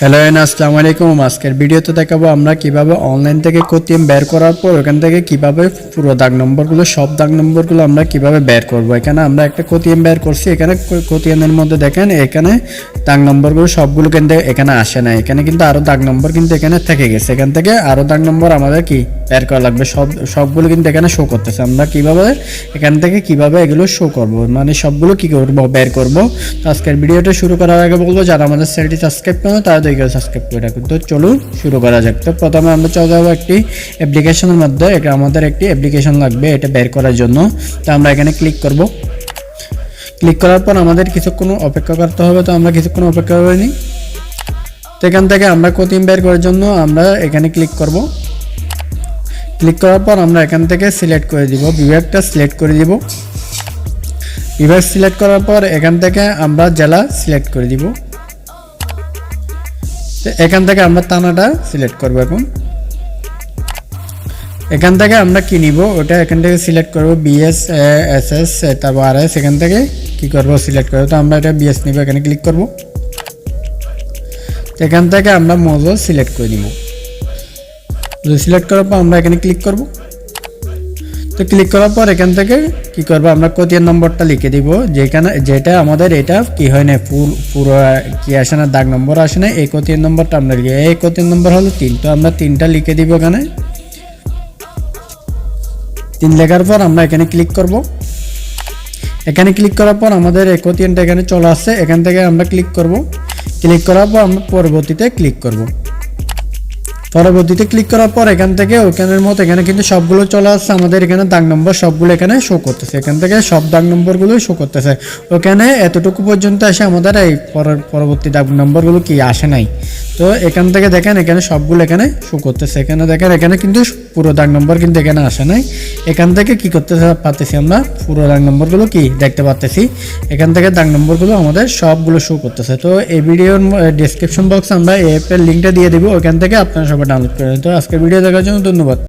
Hello N আসসালামু আলাইকুম আজকের ভিডিওতে দেখাবো আমরা কীভাবে অনলাইন থেকে কোটিএম বের করার পর ওখান থেকে কীভাবে পুরো দাগ নম্বরগুলো, সব দাগ নম্বরগুলো আমরা কীভাবে বের করব। এখানে আমরা একটা কোটিএম বের করছি। এখানে কোটিএমের মধ্যে দেখেন, এখানে দাগ নম্বরগুলো সবগুলো কিন্তু এখানে আসে না এখানে কিন্তু আরও দাগ নম্বর কিন্তু এখানে থেকে গেছে। এখান থেকে আরও দাগ নম্বর আমাদের কি বের করা লাগবে? সব, সবগুলো কিন্তু এখানে শো করতেছে। আমরা কীভাবে এখান থেকে কীভাবে এগুলো শো করব? মানে সবগুলো কি করব, বের করব? আজকের ভিডিওটা শুরু করার আগে বলব, যারা আমাদের চ্যানেলটি সাবস্ক্রাইব করো তারা দেখে সাবস্ক্রাইব করে রাখুন তো চলুন শুরু করা যাক। তো প্রথমে আমরা চলে যাব একটি অ্যাপ্লিকেশনের মধ্যে। এটা আমাদের একটি অ্যাপ্লিকেশন লাগবে, এটা বের করার জন্য। তো আমরা এখানে ক্লিক করব। ক্লিক করার পর আমাদের কিছুক্ষণ অপেক্ষা করতে হবে। তো আমরা কিছুক্ষণ অপেক্ষা করে নিই তো এখান থেকে আমরা কোতিম বের করার জন্য আমরা এখানে ক্লিক করব। ক্লিক করার পর আমরা এখান থেকে সিলেক্ট করে দিব। বিভাগটা সিলেক্ট করে দিব। বিভাগ সিলেক্ট করার পর এখান থেকে আমরা জেলা সিলেক্ট করে দিব। এখান থেকে আমরা তানাটা সিলেক্ট করব এখন। এখান থেকে আমরা কি নিব? ওটা এখান থেকে সিলেক্ট করব বিএস এস এস তারপর আর এস এখান থেকে কি করব সিলেক্ট করব? তো আমরা এটা বিএস নিব, এখানে ক্লিক করব। এখান থেকে আমরা মোজো সিলেক্ট করে নিব। সিলেক্ট করার পর আমরা এখানে ক্লিক করব। তো ক্লিক করার পর এখান থেকে কি করব? আমরা কোতিয়ের নম্বরটা লিখে দিব। যেখানে যেটা আমাদের এটা কি হয় না ফুল পুরো কি আসে না, দাগ নম্বর আসে না, এই কোতিয়ের নম্বরটা আমরা লিখে এই কোতিয়ের নম্বর হলো তিন। তো আমরা তিনটা লিখে দিব এখানে। তিন লেখার পর আমরা এখানে ক্লিক করব। এখানে ক্লিক করার পর আমাদের এই কোতিয়েনটা এখানে চলে আসছে। এখান থেকে আমরা ক্লিক করব। ক্লিক করার পর আমরা পরবর্তীতে ক্লিক করব। পরবর্তীতে ক্লিক করার পর এখান থেকে ওখানের মতো এখানে কিন্তু সবগুলো চলে আসছে। আমাদের এখানে দাগ নম্বর সবগুলো এখানে শো করতেছে। এখান থেকে সব দাগ নম্বরগুলো শো করতেছে। ওখানে এতটুকু পর্যন্ত এসে আমাদের এই পরবর্তী দাগ নম্বরগুলো কি আসে নাই? তো এখান থেকে দেখেন, এখানে সবগুলো এখানে শু করতেছে। এখানে দেখেন, এখানে কিন্তু পুরো দাগ নম্বর কিন্তু এখানে আসে নাই। এখান থেকে কি করতে পারতেছি আমরা? পুরো দাগ নম্বরগুলো কি দেখতে পারতেছি। এখান থেকে দাগ নম্বরগুলো আমাদের সবগুলো শো করতেছে। তো এই ভিডিওর ডিসক্রিপশন বক্সে আমরা এই অ্যাপের লিঙ্কটা দিয়ে দিব। ওখান থেকে আপনারা সবাই ডাউনলোড করে তো আজকের ভিডিও দেখার জন্য ধন্যবাদ।